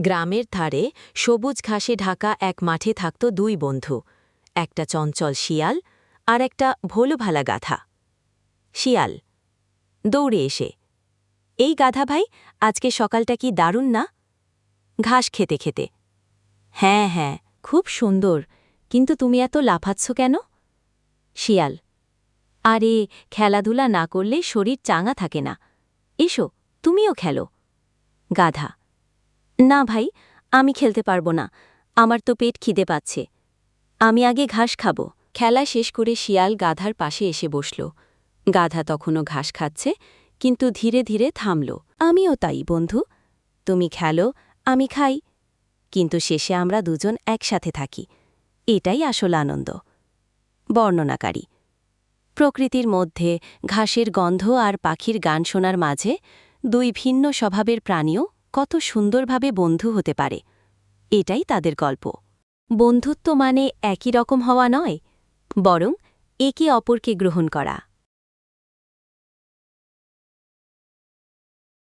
গ্রামের ধারে সবুজ ঘাসে ঢাকা এক মাঠে থাকত দুই বন্ধু, একটা চঞ্চল শিয়াল আর একটা ভোলোভালা গাধা। শিয়াল, দৌড়ে এসে, এই গাধা ভাই, আজকে সকালটা কি দারুণ না? ঘাস খেতে খেতে হ্যাঁ হ্যাঁ খুব সুন্দর, কিন্তু তুমি এত লাফাচ্ছ কেন? শিয়াল, আরে, খেলাধুলা না করলে শরীর চাঙা থাকে না। এসো, তুমিও খেলো। গাধা না ভাই, আমি খেলতে পারব না। আমার তো পেট খিদে পাচ্ছে। আমি আগে ঘাস খাব। খেলা শেষ করে শিয়াল গাধার পাশে এসে বসল। গাধা তখনও ঘাস খাচ্ছে, কিন্তু ধীরে ধীরে থামল। আমিও তাই, বন্ধু। তুমি খেলো, আমি খাই। কিন্তু শেষে আমরা দুজন একসাথে থাকি। এটাই আসল আনন্দ। বর্ণনাকারী। প্রকৃতির মধ্যে ঘাসের গন্ধ আর পাখির গান শোনার মাঝে দুই ভিন্ন স্বভাবের প্রাণীও কত সুন্দরভাবে বন্ধু হতে পারে। এটাই তাদের গল্প। বন্ধুত্ব মানে একই রকম হওয়া নয়, বরং একে অপরকে গ্রহণ করা।